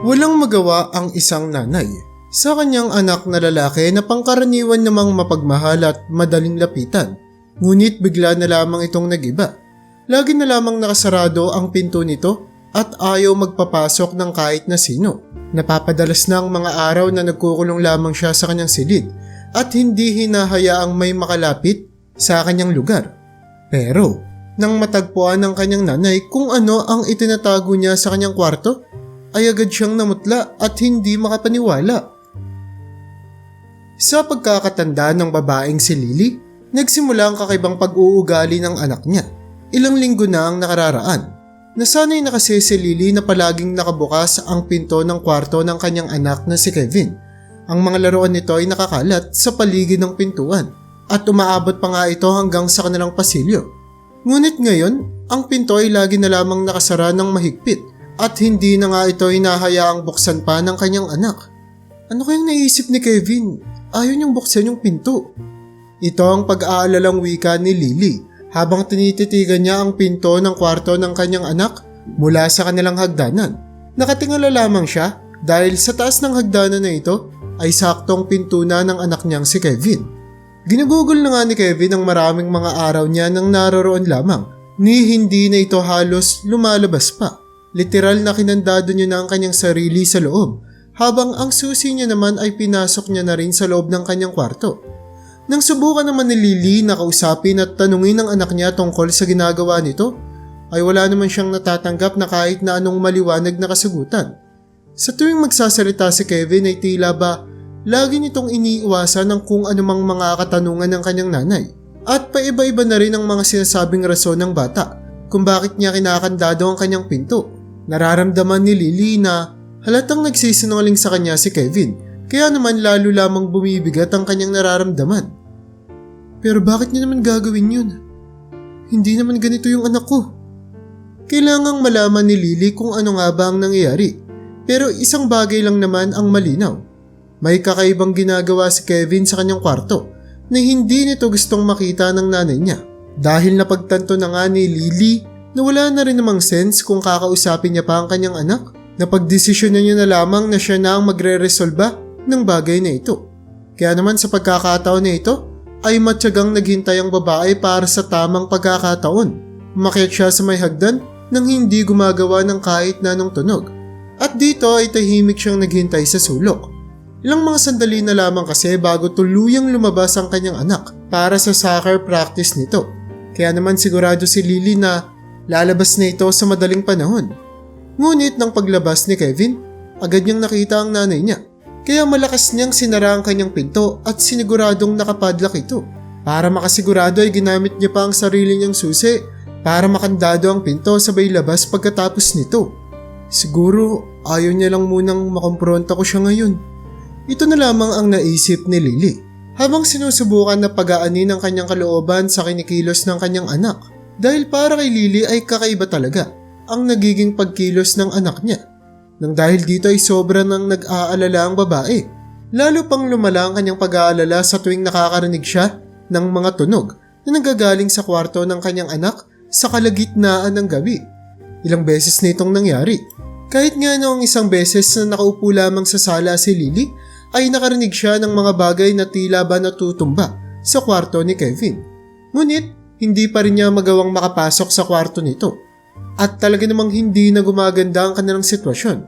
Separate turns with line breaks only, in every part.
Walang magawa ang isang nanay sa kanyang anak na lalaki na pangkaraniwan namang mapagmahal at madaling lapitan. Ngunit bigla na lamang itong nagiba. Lagi na lamang nakasarado ang pinto nito at ayaw magpapasok ng kahit na sino. Napapadalas na ang mga araw na nagkukulong lamang siya sa kanyang silid at hindi hinahayaang may makalapit sa kanyang lugar. Pero, nang matagpuan ng kanyang nanay kung ano ang itinatago niya sa kanyang kwarto, ay agad siyang namutla at hindi makapaniwala. Sa pagkakatanda ng babaeng si Lily, nagsimula ang kakaibang pag-uugali ng anak niya. Ilang linggo na ang nakararaan. Nasanay na kasi si Lily na palaging nakabukas ang pinto ng kwarto ng kanyang anak na si Kevin. Ang mga laruan nito ay nakakalat sa paligid ng pintuan at umaabot pa nga ito hanggang sa kanilang pasilyo. Ngunit ngayon, ang pinto ay lagi na lamang nakasara ng mahigpit at hindi na nga ito hinahayaang buksan pa ng kanyang anak. Ano kayang naisip ni Kevin? Ayaw niyang buksan yung pinto. Ito ang pag-aalalang wika ni Lily habang tinititigan niya ang pinto ng kwarto ng kanyang anak mula sa kanilang hagdanan. Nakatingala lamang siya dahil sa taas ng hagdanan na ito ay saktong pinto na ng anak niyang si Kevin. Ginugugol na nga ni Kevin ang maraming mga araw niya nang naroroon lamang ni hindi na ito halos lumalabas pa. Literal na kinandado niya na ang kanyang sarili sa loob habang ang susi niya naman ay pinasok niya na rin sa loob ng kanyang kwarto. Nang subukan naman ni Lily na kausapin at tanungin ang anak niya tungkol sa ginagawa nito, ay wala naman siyang natatanggap na kahit na anong maliwanag na kasagutan. Sa tuwing magsasalita si Kevin ay tila ba lagi nitong iniiwasan ng kung anumang mga katanungan ng kanyang nanay. At paiba-iba na rin ang mga sinasabing rason ng bata kung bakit niya kinakandado ang kanyang pinto. Nararamdaman ni Lily na halatang nagsisinungaling sa kanya si Kevin kaya naman lalo lamang bumibigat ang kanyang nararamdaman. Pero bakit niya naman gagawin yun? Hindi naman ganito yung anak ko. Kailangang malaman ni Lily kung ano nga ba ang nangyayari. Pero isang bagay lang naman ang malinaw. May kakaibang ginagawa si Kevin sa kanyang kwarto na hindi nito gustong makita ng nanay niya. Dahil napagtanto na nga ni Lily na wala na rin namang sense kung kakausapin niya pa ang kanyang anak. Napagdesisyon niya na lamang na siya na ang magre-resolba ng bagay na ito. Kaya naman sa pagkakataon na ito, ay matyagang naghintay ang babae para sa tamang pagkakataon. Umakyat siya sa may hagdan nang hindi gumagawa ng kahit na anong tunog. At dito ay tahimik siyang naghintay sa sulok. Ilang mga sandali na lamang kasi bago tuluyang lumabas ang kanyang anak para sa soccer practice nito. Kaya naman sigurado si Lily na lalabas na ito sa madaling panahon. Ngunit nang paglabas ni Kevin, agad niyang nakita ang nanay niya. Kaya malakas niyang sinara ang kanyang pinto at siniguradong nakapadlock ito. Para makasigurado ay ginamit niya pa ang sarili niyang susi para makandado ang pinto sabay labas pagkatapos nito. Siguro ayaw niya lang munang makompronta ko siya ngayon. Ito na lamang ang naisip ni Lily habang sinusubukan na pagaanin ang kanyang kalooban sa kinikilos ng kanyang anak dahil para kay Lily ay kakaiba talaga ang nagiging pagkilos ng anak niya. Nang dahil dito ay sobra nang nag-aalala ang babae. Lalo pang lumala ang kanyang pag-aalala sa tuwing nakakarinig siya ng mga tunog na nanggagaling sa kwarto ng kanyang anak sa kalagitnaan ng gabi. Ilang beses na itong nangyari. Kahit nga noong isang beses na nakaupo lamang sa sala si Lily, ay nakarinig siya ng mga bagay na tila ba natutumba sa kwarto ni Kevin. Ngunit, hindi pa rin niya magawang makapasok sa kwarto nito. At talaga namang hindi na gumaganda ang kanilang sitwasyon.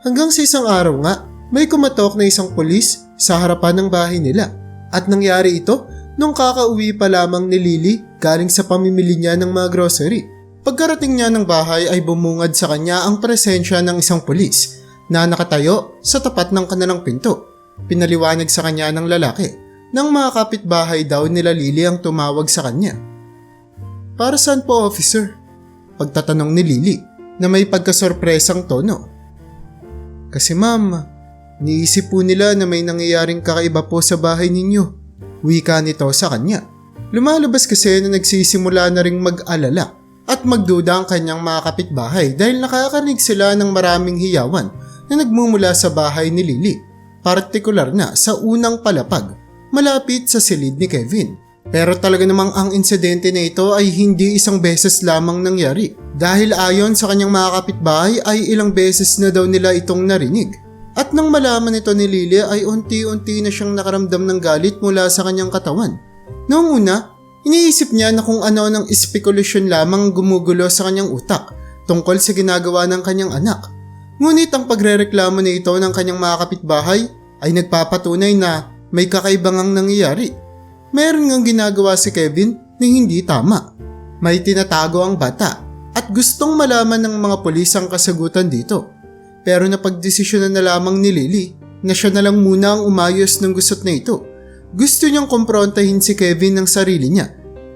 Hanggang sa isang araw nga, may kumatok na isang pulis sa harapan ng bahay nila. At nangyari ito nung kakauwi pa lamang ni Lily galing sa pamimili niya ng mga grocery. Pagkarating niya ng bahay ay bumungad sa kanya ang presensya ng isang pulis na nakatayo sa tapat ng kanilang pinto. Pinaliwanag sa kanya ng lalaki nang mga kapitbahay daw nila Lily ang tumawag sa kanya. Para saan po officer? Pagtatanong ni Lily na may pagkasorpresang tono. Kasi ma'am, niisip po nila na may nangyayaring kakaiba po sa bahay ninyo. Wika nito sa kanya. Lumalabas kasi na nagsisimula na ring mag-alala at magduda ang kanyang mga kapitbahay dahil nakakarinig sila ng maraming hiyawan na nagmumula sa bahay ni Lily. Partikular na sa unang palapag, malapit sa silid ni Kevin. Pero talaga namang ang insidente na ito ay hindi isang beses lamang nangyari. Dahil ayon sa kanyang mga kapitbahay ay ilang beses na daw nila itong narinig. At nang malaman ito ni Lily ay unti-unti na siyang nakaramdam ng galit mula sa kanyang katawan. Noong una, iniisip niya na kung ano ng espekulasyon lamang gumugulo sa kanyang utak tungkol sa ginagawa ng kanyang anak. Ngunit ang pagrereklamo na ito ng kanyang mga kapitbahay ay nagpapatunay na may kakaibang ang nangyayari. Meron ngang ginagawa si Kevin na hindi tama. May tinatago ang bata at gustong malaman ng mga polis ang kasagutan dito. Pero napagdesisyonan na lamang ni Lily na siya na lang muna ang umayos ng gusot na ito. Gusto niyang kumprontahin si Kevin ng sarili niya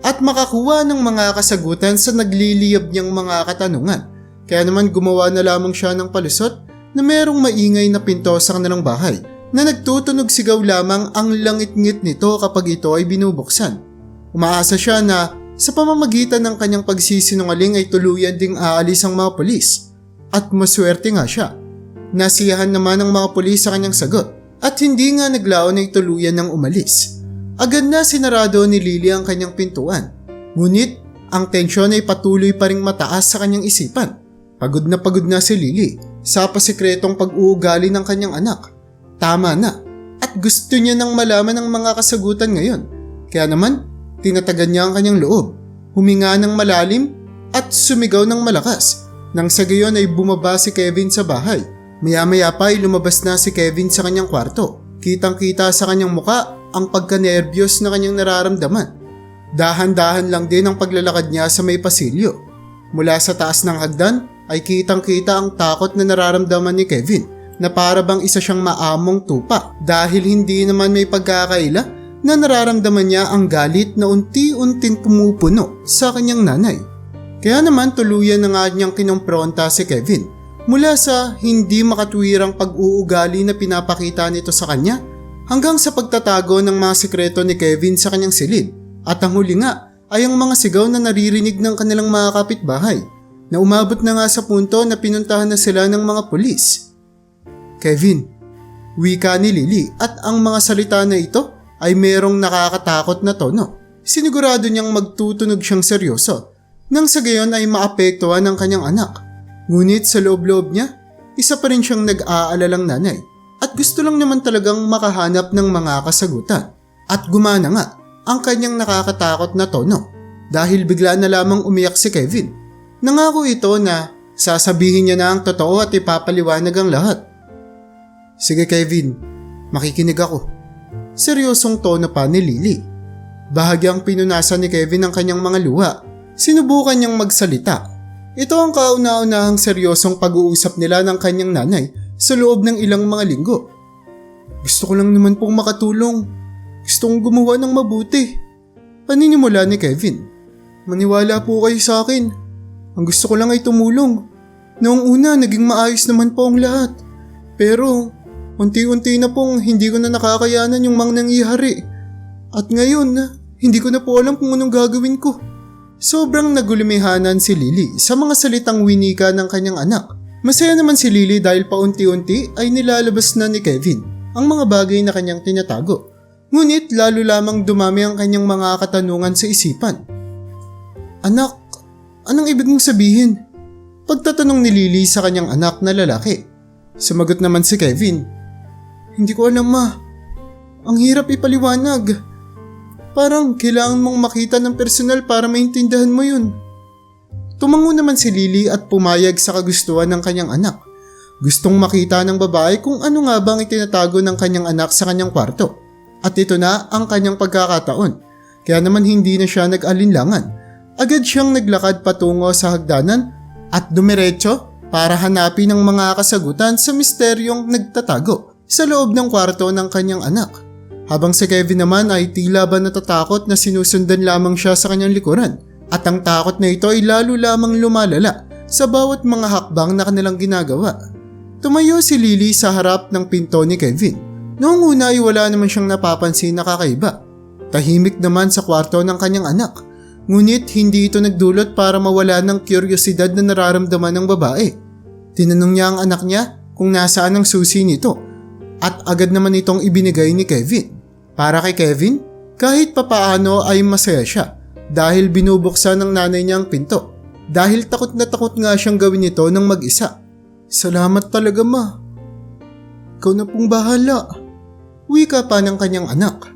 at makakuha ng mga kasagutan sa nagliliyab niyang mga katanungan. Kaya naman gumawa na lamang siya ng palusot na merong maingay na pinto sa kanilang bahay na nagtutunog sigaw lamang ang langit-ngit nito kapag ito ay binubuksan. Umaasa siya na sa pamamagitan ng kanyang pagsisinungaling ay tuluyan ding aalis ang mga polis. At maswerte nga siya. Nasiyahan naman ang mga polis sa kanyang sagot at hindi nga naglaon ay tuluyan ng umalis. Agad na sinarado ni Lily ang kanyang pintuan. Ngunit ang tensyon ay patuloy pa ring mataas sa kanyang isipan. Pagod na pagod na si Lily sa pasikretong pag-uugali ng kanyang anak. Tama na at gusto niya nang malaman ang mga kasagutan ngayon. Kaya naman, tinatagan niya ang kanyang loob, huminga ng malalim at sumigaw ng malakas. Nang sa gayon ay bumaba si Kevin sa bahay. Maya-maya pa ay lumabas na si Kevin sa kanyang kwarto. Kitang-kita sa kanyang muka ang pagka-nervyos na kanyang nararamdaman. Dahan-dahan lang din ang paglalakad niya sa may pasilyo. Mula sa taas ng hagdan ay kitang-kita ang takot na nararamdaman ni Kevin na para bang isa siyang maamong tupa dahil hindi naman may pagkakaila na nararamdaman niya ang galit na unti-unting pumupuno sa kanyang nanay. Kaya naman tuluyan na nga niyang kinumpronta si Kevin mula sa hindi makatwirang pag-uugali na pinapakita nito sa kanya hanggang sa pagtatago ng mga sikreto ni Kevin sa kanyang silid. At ang huli nga ay ang mga sigaw na naririnig ng kanilang mga kapitbahay na umabot na nga sa punto na pinuntahan na sila ng mga pulis. Kevin, wika ni Lily at ang mga salita na ito ay merong nakakatakot na tono. Sinigurado niyang magtutunog siyang seryoso nang sa gayon ay maapektuhan ng kanyang anak. Ngunit sa loob-loob niya, isa pa rin siyang nag-aalalang nanay at gusto lang naman talagang makahanap ng mga kasagutan. At gumana nga ang kanyang nakakatakot na tono dahil bigla na lamang umiyak si Kevin. Nangako ito na sasabihin niya na ang totoo at ipapaliwanag ang lahat. Sige Kevin, makikinig ako. Seryosong tono pa ni Lily. Bahagyang pinunasan ni Kevin ang kanyang mga luha. Sinubukan niyang magsalita. Ito ang kauna-unahang seryosong pag-uusap nila ng kanyang nanay sa loob ng ilang mga linggo. Gusto ko lang naman pong makatulong. Gusto kong gumawa ng mabuti. Paninimula ni Kevin. Maniwala po kayo sa akin. Ang gusto ko lang ay tumulong. Noong una, naging maayos naman po ang lahat. Pero, unti-unti na pong hindi ko na nakakayanan yung mang nangyihari. At ngayon, hindi ko na po alam kung anong gagawin ko. Sobrang nagulimehanan si Lily sa mga salitang winika ng kanyang anak. Masaya naman si Lily dahil paunti-unti ay nilalabas na ni Kevin ang mga bagay na kanyang tinatago. Ngunit lalo lamang dumami ang kanyang mga katanungan sa isipan. Anak, anong ibig mong sabihin? Pagtatanong ni Lily sa kanyang anak na lalaki. Sumagot naman si Kevin. Hindi ko alam ma. Ang hirap ipaliwanag. Parang kailangan mong makita ng personal para maintindihan mo yun. Tumango naman si Lily at pumayag sa kagustuhan ng kanyang anak. Gustong makita ng babae kung ano nga bang itinatago ng kanyang anak sa kanyang kwarto. At ito na ang kanyang pagkakataon. Kaya naman hindi na siya nag-alinlangan. Agad siyang naglakad patungo sa hagdanan at dumiretso para hanapin ang mga kasagutan sa misteryong nagtatago sa loob ng kwarto ng kanyang anak. Habang si Kevin naman ay tila ba natatakot na sinusundan lamang siya sa kanyang likuran at ang takot na ito ay lalo lamang lumalala sa bawat mga hakbang na kanilang ginagawa. Tumayo si Lily sa harap ng pinto ni Kevin. Noong una ay wala naman siyang napapansin na kakaiba. Tahimik naman sa kwarto ng kanyang anak. Ngunit hindi ito nagdulot para mawala ng kuryosidad na nararamdaman ng babae. Tinanong niya ang anak niya kung nasaan ang susi nito at agad naman itong ibinigay ni Kevin. Para kay Kevin, Kahit papaano ay masaya siya dahil binubuksan ng nanay niya ang pinto. Dahil takot na takot nga siyang gawin ito ng mag-isa. Salamat talaga ma. Ikaw na pong bahala. Wika pa ng kanyang anak.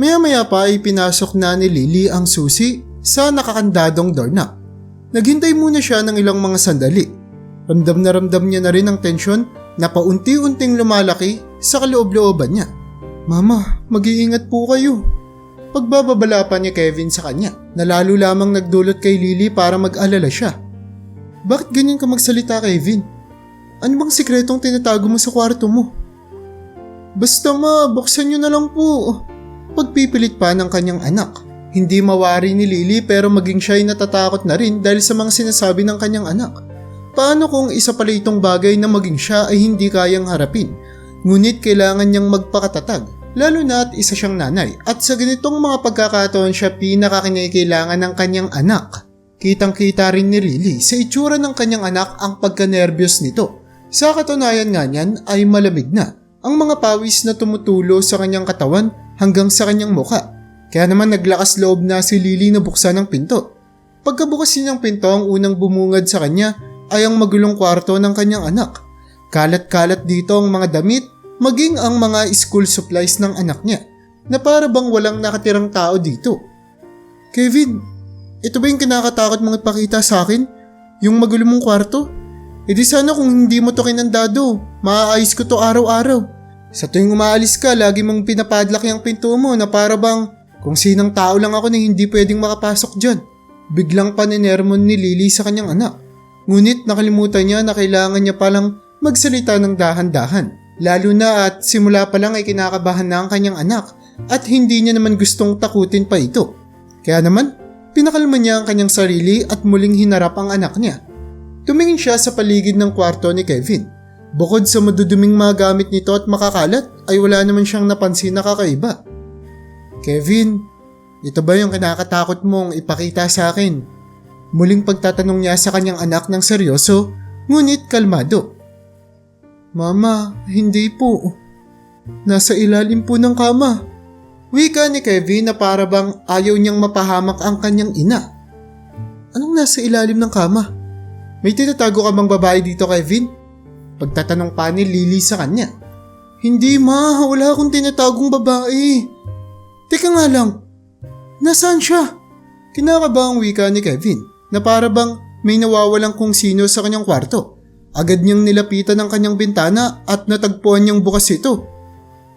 Maya-maya pa ay pinasok na ni Lily ang susi sa nakakandadong doorknob. Naghintay muna siya ng ilang mga sandali. Ramdam na ramdam niya na rin ang tensyon na paunti-unting lumalaki sa kaloob-looban niya. Mama, mag-iingat po kayo. Pagbababala pa ni Kevin sa kanya na lalo lamang nagdulot kay Lily para mag-alala siya. Bakit ganyan ka magsalita Kevin? Ano bang sikretong tinatago mo sa kwarto mo? Basta ma, buksan niyo na lang po. Pagpipilit pa ng kanyang anak. Hindi mawari ni Lily pero maging siya ay natatakot na rin dahil sa mga sinasabi ng kanyang anak. Paano kung isa pala itong bagay na maging siya ay hindi kayang harapin? Ngunit kailangan niyang magpakatatag, lalo na at isa siyang nanay at sa ganitong mga pagkakataon siya pinakakinikailangan ng kanyang anak. Kitang-kita rin ni Lily sa itsura ng kanyang anak ang pagka-nervyos nito. Sa katunayan nga niyan ay malamig na ang mga pawis na tumutulo sa kanyang katawan hanggang sa kanyang muka. Kaya naman naglakas loob na si Lily na buksan ang pinto. Pagkabukas niya ng pinto ang unang bumungad sa kanya ay ang magulong kwarto ng kanyang anak. Kalat-kalat dito ang mga damit, maging ang mga school supplies ng anak niya, na para bang walang nakatirang tao dito. Kevin, ito ba yung kinakatakot mong ipakita sa akin? Yung magulo mong kwarto? E di sana kung hindi mo to kinandado, maaayos ko to araw-araw. Sa tuwing umaalis ka, lagi mong pinapadlak yung pinto mo na para bang kung sinang tao lang ako na hindi pwedeng makapasok dyan. Biglang paninermon ni Lily sa kanyang anak. Ngunit nakalimutan niya na kailangan niya palang magsalita ng dahan-dahan. Lalo na at simula pa lang ay kinakabahan na ang kanyang anak at hindi niya naman gustong takutin pa ito. Kaya naman, pinakalma niya ang kanyang sarili at muling hinarap ang anak niya. Tumingin siya sa paligid ng kwarto ni Kevin. Bukod sa maduduming mga gamit nito at makakalat, ay wala naman siyang napansin na kakaiba. Kevin, ito ba yung kinakatakot mong ipakita sa akin? Muling pagtatanong niya sa kanyang anak ng seryoso, ngunit kalmado. Mama, hindi po. Nasa ilalim po ng kama. Wika ni Kevin na para bang ayaw niyang mapahamak ang kanyang ina. Anong nasa ilalim ng kama? May tinatago ka bang babae dito, Kevin? Pagtatanong pa ni Lily sa kanya. Hindi ma, wala akong tinatagong babae. Teka nga lang, nasaan siya? Kinakaba ang wika ni Kevin na para bang may nawawalang kung sino sa kanyang kwarto. Agad niyang nilapitan ang kanyang bintana at natagpuan niyang bukas ito.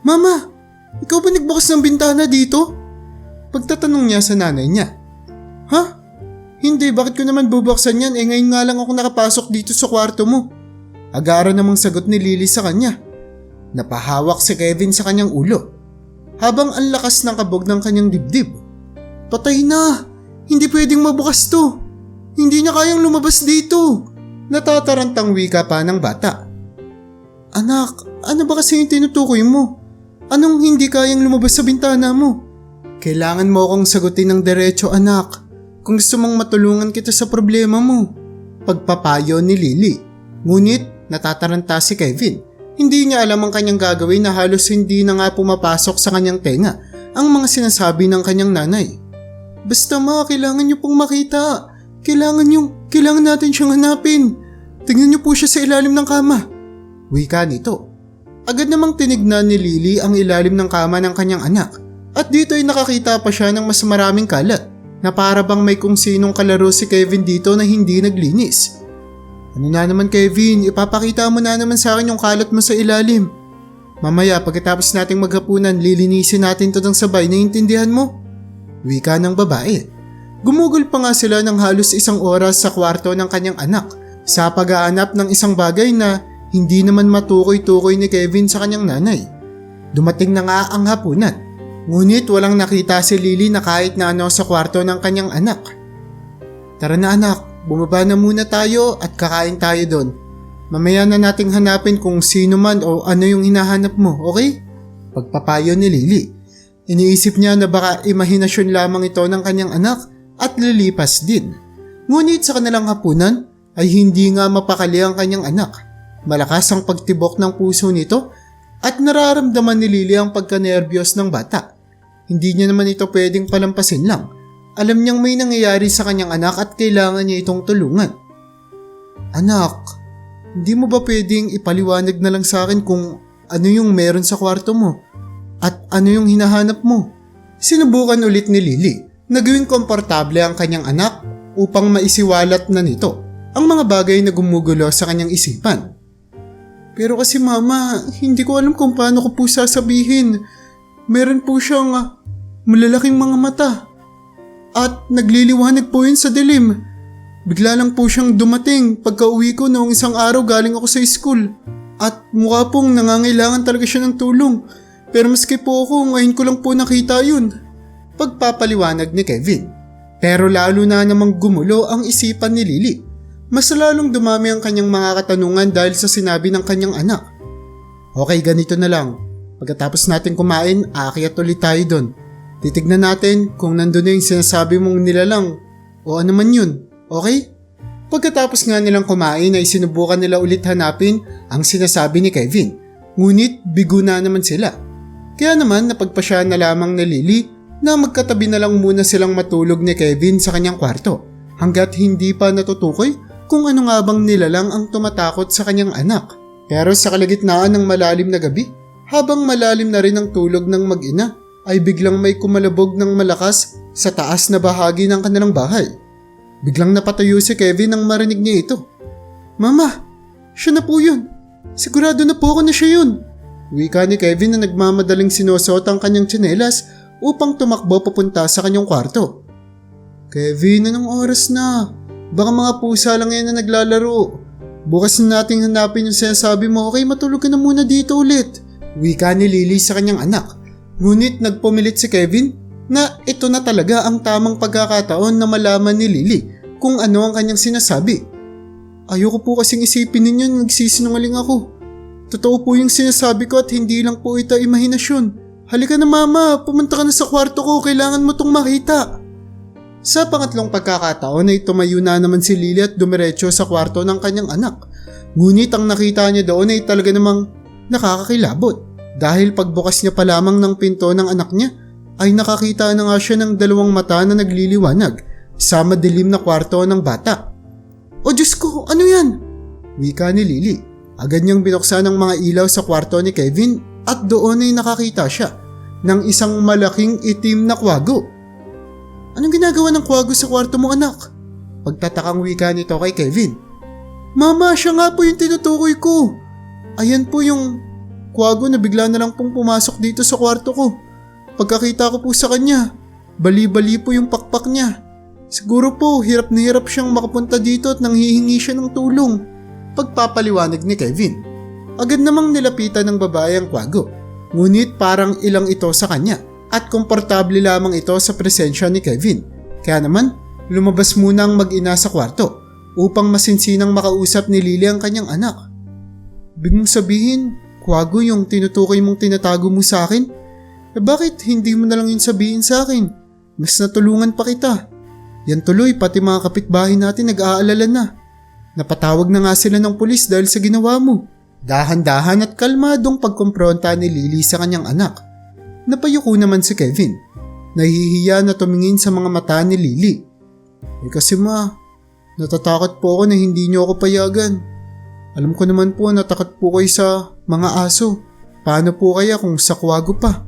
Mama, ikaw ba nagbukas ng bintana dito? Pagtatanong niya sa nanay niya. Ha? Hindi, bakit ko naman bubuksan yan? Eh ngayon nga lang ako nakapasok dito sa kwarto mo. Agara namang sagot ni Lily sa kanya. Napahawak si Kevin sa kanyang ulo. Habang ang lakas ng kabog ng kanyang dibdib. Patay na! Hindi pwedeng mabukas to! Hindi niya kayang lumabas dito! Natatarantang wika pa ng bata. Anak, ano ba kasi yung tinutukoy mo? Anong hindi kayang lumabas sa bintana mo? Kailangan mo akong sagutin ng diretso anak kung gusto mong matulungan kita sa problema mo. Pagpapayo ni Lily. Ngunit natataranta si Kevin. Hindi niya alam ang kanyang gagawin na halos hindi na nga pumapasok sa kanyang tenga ang mga sinasabi ng kanyang nanay. Basta ma, kailangan niyo pong makita. Kailangan niyo, kailangan natin siyang hanapin. Tingnan niyo po siya sa ilalim ng kama. Wika nito. Agad namang tinignan ni Lily ang ilalim ng kama ng kanyang anak at dito ay nakakita pa siya ng mas maraming kalat na para bang may kung sinong kalaro si Kevin dito na hindi naglinis. Ano na naman Kevin, ipapakita mo na naman sa akin yung kalat mo sa ilalim. Mamaya pagkatapos nating maghapunan, lilinisin natin to ng sabay, naiintindihan mo? Wika ng babae. Gumugol pa nga sila ng halos isang oras sa kwarto ng kanyang anak sa pag-aanap ng isang bagay na hindi naman matukoy-tukoy ni Kevin sa kanyang nanay. Dumating na nga ang hapunan. Ngunit walang nakita si Lily na kahit na ano sa kwarto ng kanyang anak. Tara na anak, bumaba na muna tayo at kakain tayo doon. Mamaya na nating hanapin kung sino man o ano yung hinahanap mo, okay? Pagpapayo ni Lily. Iniisip niya na baka imahinasyon lamang ito ng kanyang anak at lilipas din. Ngunit sa kanilang hapunan ay hindi nga mapakali ang kanyang anak. Malakas ang pagtibok ng puso nito at nararamdaman ni Lily ang pagkanerbiyos ng bata. Hindi niya naman ito pwedeng palampasin lang. Alam niyang may nangyayari sa kanyang anak at kailangan niya itong tulungan. Anak, hindi mo ba pwedeng ipaliwanag na lang sa akin kung ano yung meron sa kwarto mo? At ano yung hinahanap mo? Sinubukan ulit ni Lily na gawing komportable ang kanyang anak upang maisiwalat na nito ang mga bagay na gumugulo sa kanyang isipan. Pero kasi mama, hindi ko alam kung paano ko po sasabihin. Meron po siyang ah, malalaking mga mata. At nagliliwanag po yun sa dilim. Bigla lang po siyang dumating pagka uwi ko noong isang araw galing ako sa school. At mukha pong nangangailangan talaga siya ng tulong. Pero maski po ako, ngayon ko lang po nakita yun. Pagpapaliwanag ni Kevin. Pero lalo na namang gumulo ang isipan ni Lily. Mas lalong dumami ang kanyang mga katanungan dahil sa sinabi ng kanyang anak. Okay, ganito na lang. Pagkatapos natin kumain, aakyat ulit tayo doon. Titignan natin kung nandun na yung sinasabi mong nilalang o ano man yun. Okay? Pagkatapos nga nilang kumain ay sinubukan nila ulit hanapin ang sinasabi ni Kevin. Ngunit bigo na naman sila. Kaya naman napagpasya na lamang ni Lily na magkatabi na lang muna silang matulog ni Kevin sa kanyang kwarto hanggat hindi pa natutukoy kung ano nga bang nilalang ang tumatakot sa kanyang anak. Pero sa kalagitnaan ng malalim na gabi, habang malalim na rin ang tulog ng mag-ina, ay biglang may kumalabog ng malakas sa taas na bahagi ng kanilang bahay. Biglang napatayo si Kevin nang marinig niya ito. Mama, siya na po yun. Sigurado na po ako na siya yun. Wika ni Kevin na nagmamadaling sinusuot ang kanyang tsinelas upang tumakbo papunta sa kanyang kwarto. Kevin, anong oras na? Baka mga pusa lang yan na naglalaro. Bukas na nating hanapin yung sinasabi mo, okay matulog ka na muna dito ulit. Wika ni Lily sa kanyang anak. Ngunit nagpumilit si Kevin na ito na talaga ang tamang pagkakataon na malaman ni Lily kung ano ang kanyang sinasabi. Ayoko po kasing isipin ninyo na nagsisinungaling ako. Totoo po yung sinasabi ko at hindi lang po ito imahinasyon. Halika na mama, pumunta ka na sa kwarto ko, kailangan mo tong makita. Sa pangatlong pagkakataon ay tumayo na naman si Lily at dumiretso sa kwarto ng kanyang anak. Ngunit ang nakita niya doon ay talaga namang nakakakilabot. Dahil pagbukas niya pa lamang ng pinto ng anak niya ay nakakita na nga siya ng dalawang mata na nagliliwanag sa madilim na kwarto ng bata. O Diyos ko, ano yan? Wika ni Lily. Agad niyang binuksan ang mga ilaw sa kwarto ni Kevin at doon ay nakakita siya ng isang malaking itim na kwago. Anong ginagawa ng kwago sa kwarto mo anak? Pagtatakang wika nito kay Kevin. Mama, siya nga po yung tinutukoy ko. Ayan po yung kwago na bigla na lang pong pumasok dito sa kwarto ko. Pagkakita ko po sa kanya, bali-bali po yung pakpak niya. Siguro po, hirap na hirap siyang makapunta dito at nanghihingi siya ng tulong. Pagpapaliwanag ni Kevin. Agad namang nilapitan ng babae ang kwago. Ngunit parang ilang ito sa kanya at komportable lamang ito sa presensya ni Kevin. Kaya naman, lumabas muna ang mag-ina sa kwarto upang masinsinang makausap ni Lily ang kanyang anak. Big mong sabihin, kwago yung tinutukoy mong tinatago mo sa akin? Eh bakit hindi mo na lang yun sabihin sa akin? Mas natulungan pa kita. Yan tuloy pati mga kapitbahay natin nag-aalala na. Napatawag na nga sila ng pulis dahil sa ginawa mo. Dahan-dahan at kalmadong pagkompronta ni Lily sa kanyang anak. Napayuko naman si Kevin. Nahihiya na tumingin sa mga mata ni Lily. Eh kasi ma, natatakot po ako na hindi niyo ako payagan. Alam ko naman po na takot po kayo sa mga aso. Paano po kaya kung sa Kuwago pa?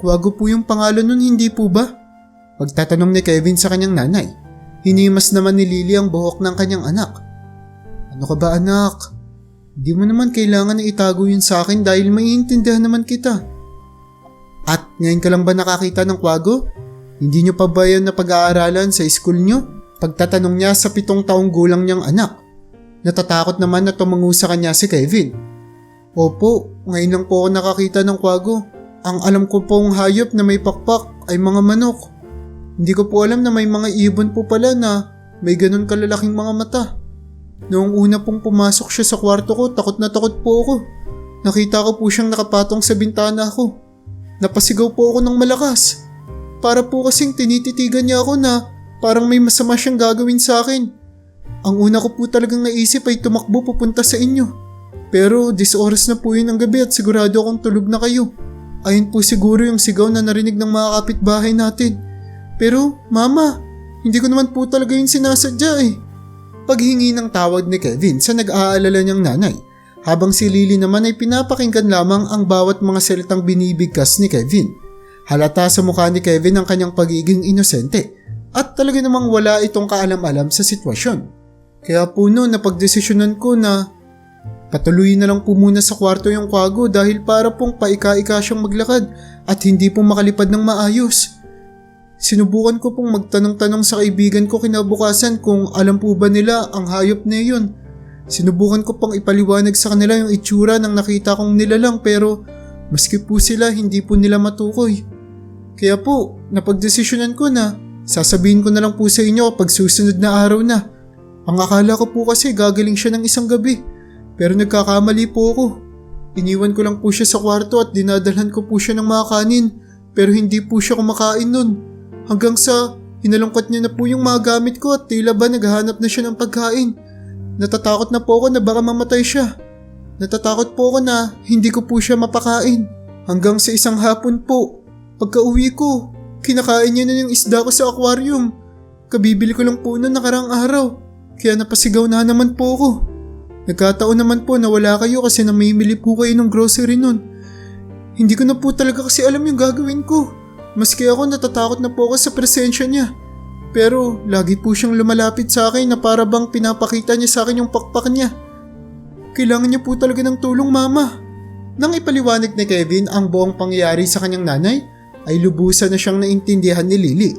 Kuwago po yung pangalan nun, hindi po ba? Pagtatanong ni Kevin sa kanyang nanay, hinimas naman ni Lily ang buhok ng kanyang anak. Ano ka ba anak? Hindi mo naman kailangan na itago yun sa akin dahil maiintindihan naman kita. At ngayon ka lang ba nakakita ng kwago? Hindi nyo pa ba yan na pag-aaralan sa school nyo? Pagtatanong niya sa pitong taong gulang niyang anak. Natatakot naman na tumango sa kanya si Kevin. Opo, ngayon lang po ako nakakita ng kwago. Ang alam ko pong hayop na may pakpak ay mga manok. Hindi ko po alam na may mga ibon po pala na may ganun kalalaking mga mata. Noong una pong pumasok siya sa kwarto ko, takot na takot po ako. Nakita ko po siyang nakapatong sa bintana ko. Napasigaw po ako ng malakas. Para po kasing tinititigan niya ako na parang may masama siyang gagawin sa akin. Ang una ko po talagang naisip ay tumakbo pupunta sa inyo. Pero dis oras na po yun ang gabi at sigurado akong tulog na kayo. Ayun po siguro yung sigaw na narinig ng mga kapitbahay natin. Pero, Mama, hindi ko naman po talaga yung sinasadya eh. Paghingi ng tawag ni Kevin sa nag-aalala niyang nanay, habang si Lily naman ay pinapakinggan lamang ang bawat mga salitang binibigkas ni Kevin. Halata sa mukha ni Kevin ang kanyang pagiging inosente at talaga namang wala itong kaalam-alam sa sitwasyon. Kaya po noon napagdesisyonan ko na patuloy na lang po muna sa kwarto yung kwago dahil para pong paika-ika siyang maglakad at hindi po makalipad ng maayos. Sinubukan ko pong magtanong-tanong sa kaibigan ko kinabukasan kung alam po ba nila ang hayop na yun. Sinubukan ko pang ipaliwanag sa kanila yung itsura ng nakita kong nilalang pero maski po sila hindi po nila matukoy. Kaya po, napagdesisyonan ko na sasabihin ko na lang po sa inyo kapag susunod na araw na. Ang akala ko po kasi gagaling siya ng isang gabi pero nagkakamali po ako. Iniwan ko lang po siya sa kwarto at dinadalhan ko po siya ng mga kanin pero hindi po siya kumakain nun. Hanggang sa hinalungkat niya na po yung mga gamit ko at tila ba naghahanap na siya ng pagkain. Natatakot na po ako na baka mamatay siya. Natatakot po ako na hindi ko po siya mapakain. Hanggang sa isang hapon po, pagka uwi ko, kinakain niya na yung isda ko sa aquarium. Kabibili ko lang po noon nakarang araw. Kaya napasigaw na naman po ako. Nagkataon naman po na wala kayo kasi namimili po kayo ng grocery nun. Hindi ko na po talaga kasi alam yung gagawin ko. Maski ako natatakot na po ako sa presensya niya. Pero lagi po siyang lumalapit sa akin na para bang pinapakita niya sa akin yung pakpak niya. Kailangan niya po talaga ng tulong mama. Nang ipaliwanag ni Kevin ang buong pangyayari sa kanyang nanay, ay lubusan na siyang naintindihan ni Lily.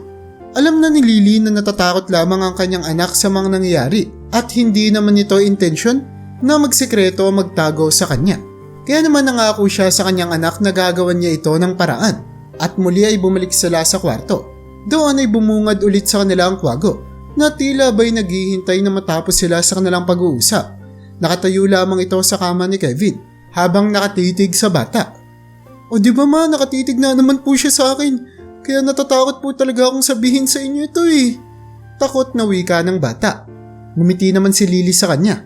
Alam na ni Lily na natatakot lamang ang kanyang anak sa mga nangyayari at hindi naman ito intensyon na magsikreto o magtago sa kanya. Kaya naman nangako siya sa kanyang anak na gagawan niya ito ng paraan at muli ay bumalik sila sa kwarto. Doon ay bumungad ulit sa kanila ang kwago na tila ba'y naghihintay na matapos sila sa kanilang pag-uusap. Nakatayo lamang ito sa kama ni Kevin habang nakatitig sa bata. O di ba ma, nakatitig na naman po siya sa akin. Kaya natatakot po talaga akong sabihin sa inyo ito eh. Takot na wika ng bata. Ngumiti naman si Lily sa kanya.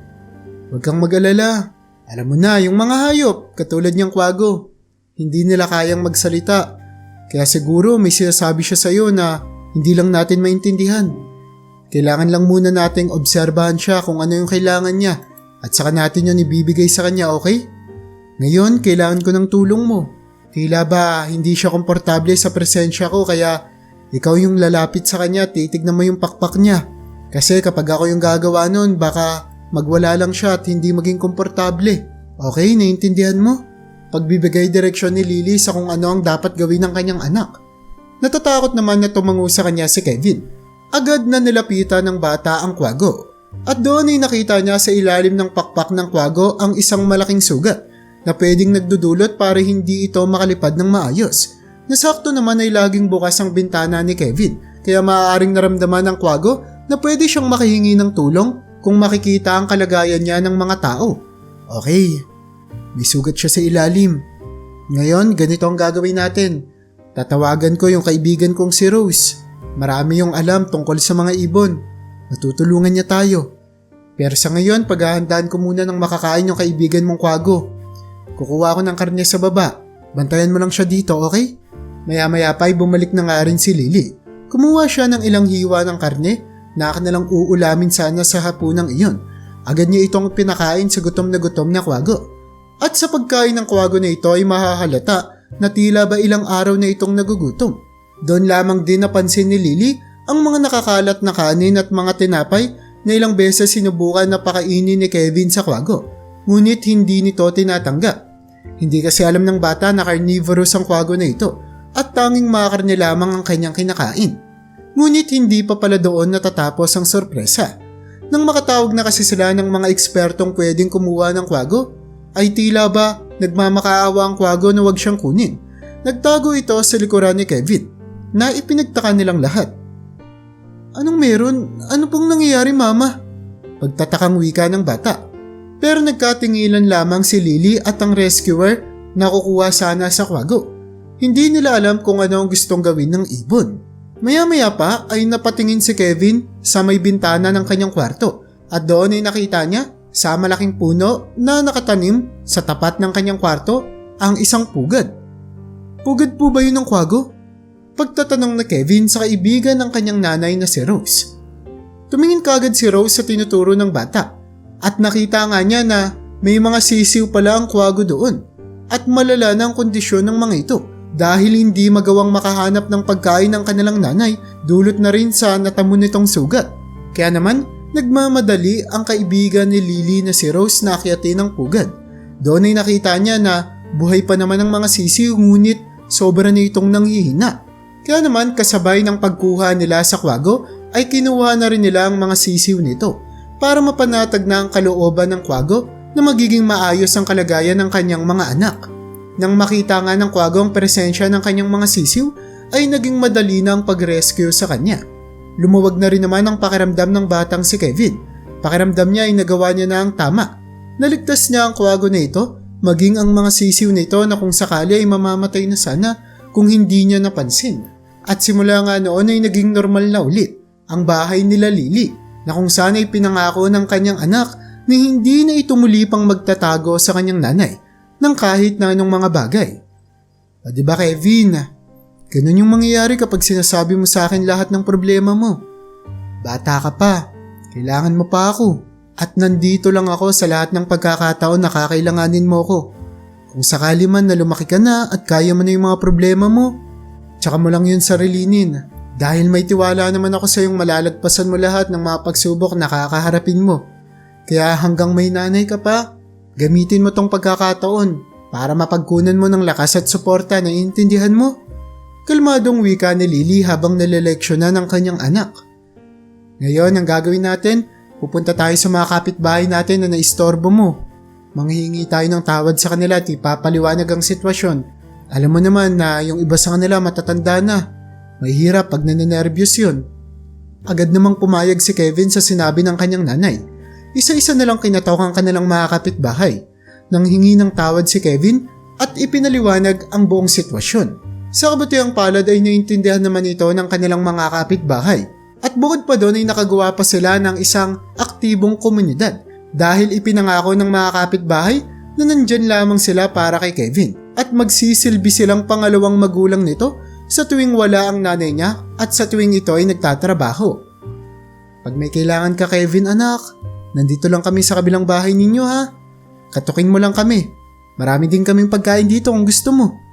Huwag kang mag-alala. Alam mo na, yung mga hayop, katulad niyang kwago, hindi nila kayang magsalita. Kaya siguro may sinasabi siya sa iyo na hindi lang natin maintindihan. Kailangan lang muna nating obserbahan siya kung ano yung kailangan niya at saka natin yun ibibigay sa kanya, okay? Ngayon, kailangan ko ng tulong mo. Tila ba hindi siya komportable sa presensya ko kaya ikaw yung lalapit sa kanya, titignan mo yung pakpak niya. Kasi kapag ako yung gagawa nun, baka magwala lang siya at hindi maging komportable. Okay, naiintindihan mo? Pagbibigay direksyon ni Lily sa kung ano ang dapat gawin ng kanyang anak. Natatakot naman na tumango sa kanya si Kevin. Agad na nilapitan ng bata ang kwago. At doon ay nakita niya sa ilalim ng pakpak ng kwago ang isang malaking sugat na pwedeng nagdudulot para hindi ito makalipad ng maayos. Nasakto naman ay laging bukas ang bintana ni Kevin kaya maaaring naramdaman ng kwago na pwede siyang makahingi ng tulong kung makikita ang kalagayan niya ng mga tao. Okay, may sugat siya sa ilalim. Ngayon, ganito ang gagawin natin. Tatawagan ko yung kaibigan kong si Rose. Marami yung alam tungkol sa mga ibon. Natutulungan niya tayo. Pero sa ngayon, paghahandaan ko muna ng makakain yung kaibigan mong kwago. Kukuha ako ng karne sa baba. Bantayan mo lang siya dito, okay? Maya-maya pa ay bumalik na nga rin si Lily. Kumuha siya ng ilang hiwa ng karne na kanilang uulamin sana sa hapunang iyon. Agad niya itong pinakain sa gutom na gutom na kwago. At sa pagkain ng kwago na ito ay mahahalata na tila ba ilang araw na itong nagugutom. Doon lamang din napansin ni Lily ang mga nakakalat na kanin at mga tinapay na ilang beses sinubukan na pakainin ni Kevin sa kwago. Ngunit hindi nito tinatanggap. Hindi kasi alam ng bata na carnivorous ang kwago na ito at tanging makarne lamang ang kanyang kinakain. Ngunit hindi pa pala doon natatapos ang sorpresa. Nang makatawag na kasi sila ng mga ekspertong pwedeng kumuha ng kwago, ay tila ba nagmamakaawa ang kwago na wag siyang kunin. Nagtago ito sa likuran ni Kevin na ipinagtaka nilang lahat. Anong meron? Ano pong nangyayari mama? Pagtatakang wika ng bata. Pero nagkatingilan lamang si Lily at ang rescuer na kukuha sana sa kwago. Hindi nila alam kung ano ang gustong gawin ng ibon. Maya-maya pa ay napatingin si Kevin sa may bintana ng kanyang kwarto at doon ay nakita niya sa malaking puno na nakatanim sa tapat ng kanyang kwarto ang isang pugad. Pugad po ba yun ng kwago? Pagtatanong na Kevin sa kaibigan ng kanyang nanay na si Rose. Tumingin kagad si Rose sa tinuturo ng bata at nakita nga niya na may mga sisiw pala ang kwago doon at malala na ang kondisyon ng mga ito dahil hindi magawang makahanap ng pagkain ng kanilang nanay dulot na rin sa natamo nitong sugat. Kaya naman, nagmamadali ang kaibigan ni Lily na si Rose na akyatin ng pugad. Doon ay nakita niya na buhay pa naman ang mga sisiw ngunit sobra na itong nanghihina. Kaya naman kasabay ng pagkuha nila sa kwago ay kinuha na rin nila ang mga sisiw nito para mapanatag na ang kalooban ng kwago na magiging maayos ang kalagayan ng kanyang mga anak. Nang makita nga ng kwago ang presensya ng kanyang mga sisiw ay naging madali na ang pag-rescue sa kanya. Lumuwag na rin naman ang pakiramdam ng batang si Kevin. Pakiramdam niya ay nagawa niya na ang tama. Naligtas niya ang kwago na ito, maging ang mga sisiw nito na kung sakali ay mamamatay na sana kung hindi niya napansin. At simula nga noon ay naging normal na ulit ang bahay nila Lily na kung saan ay pinangako ng kanyang anak na hindi na ito muli pang magtatago sa kanyang nanay ng kahit na anong mga bagay. O di ba Kevin, ganun yung mangyayari kapag sinasabi mo sa akin lahat ng problema mo. Bata ka pa, kailangan mo pa ako at nandito lang ako sa lahat ng pagkakataon na kakailanganin mo ko. Kung sakali man na lumaki ka na at kaya mo na yung mga problema mo, Tsaka mo lang yun sarilinin. Dahil may tiwala naman ako sa yung malalagpasan mo lahat ng mga pagsubok na kakaharapin mo. Kaya hanggang may nanay ka pa, gamitin mo tong pagkakataon para mapagkunan mo ng lakas at suporta na intindihan mo. Kalmadong wika ni Lily habang naleleksyonan ng kanyang anak. Ngayon, ang gagawin natin, pupunta tayo sa mga kapitbahay natin na naistorbo mo. Manghihingi tayo ng tawad sa kanila at ipapaliwanag ang sitwasyon alam mo naman na yung iba sa kanila matatanda na. May hirap pag nananervyos yun. Agad namang pumayag si Kevin sa sinabi ng kanyang nanay. Isa-isa na lang kinatawag ang kanilang mga kapitbahay. Nang hingi ng tawad si Kevin at ipinaliwanag ang buong sitwasyon. Sa kabutiang palad ay naintindihan naman ito ng kanilang mga kapitbahay. At bukod pa doon ay nakagawa pa sila ng isang aktibong komunidad dahil ipinangako ng mga kapitbahay na nandyan lamang sila para kay Kevin at magsisilbi silang pangalawang magulang nito sa tuwing wala ang nanay niya at sa tuwing ito ay nagtatrabaho. Pag may kailangan ka Kevin anak, nandito lang kami sa kabilang bahay ninyo ha. Katukin mo lang kami. Marami din kaming pagkain dito kung gusto mo.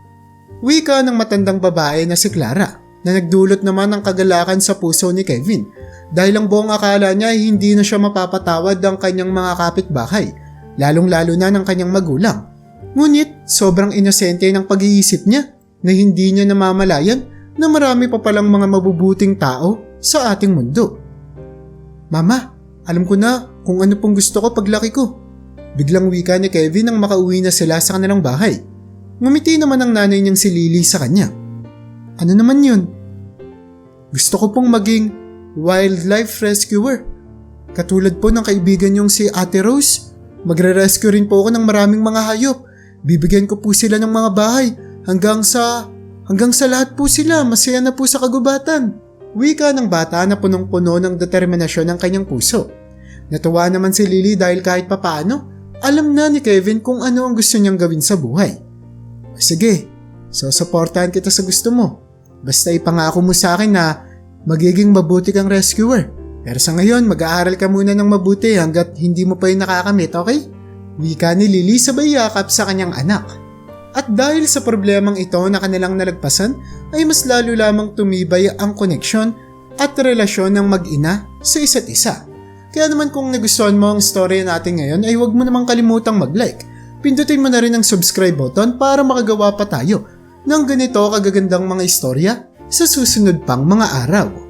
Wika ng matandang babae na si Clara na nagdulot naman ng kagalakan sa puso ni Kevin dahil ang buong akala niya ay hindi na siya mapapatawad ng kanyang mga kapitbahay, lalong-lalo na ng kanyang magulang. Ngunit sobrang inosente ng pag-iisip niya na hindi niya namamalayan na marami pa palang mga mabubuting tao sa ating mundo. Mama, alam ko na kung ano pong gusto ko paglaki ko. Biglang wika ni Kevin nang makauwi na sila sa kanilang bahay. Ngumiti naman ang nanay niyang si Lily sa kanya. Ano naman yun? Gusto ko pong maging wildlife rescuer. Katulad po ng kaibigan niyong si Ate Rose. Magre-rescue rin po ako ng maraming mga hayop. Bibigyan ko po sila ng mga bahay hanggang sa hanggang sa lahat po sila masaya na po sa kagubatan. Wika ng bata na punong-puno ng determinasyon ng kanyang puso. Natuwa naman si Lily dahil kahit papaano, alam na ni Kevin kung ano ang gusto niyang gawin sa buhay. Sige, susuportahan kita sa gusto mo. Basta ipangako mo sa akin na magiging mabuti kang rescuer. Pero sa ngayon, mag-aaral ka muna ng mabuti hanggat hindi mo pa yung nakakamit, okay? Wika ni Lily sabay yakap sa kanyang anak. At dahil sa problemang ito na kanilang nalagpasan, ay mas lalo lamang tumibay ang koneksyon at relasyon ng mag-ina sa isa't isa. Kaya naman kung nagustuhan mo ang story natin ngayon ay huwag mo namang kalimutang mag-like. Pindutin mo na rin ang subscribe button para makagawa pa tayo ng ganito kagagandang mga istorya sa susunod pang mga araw.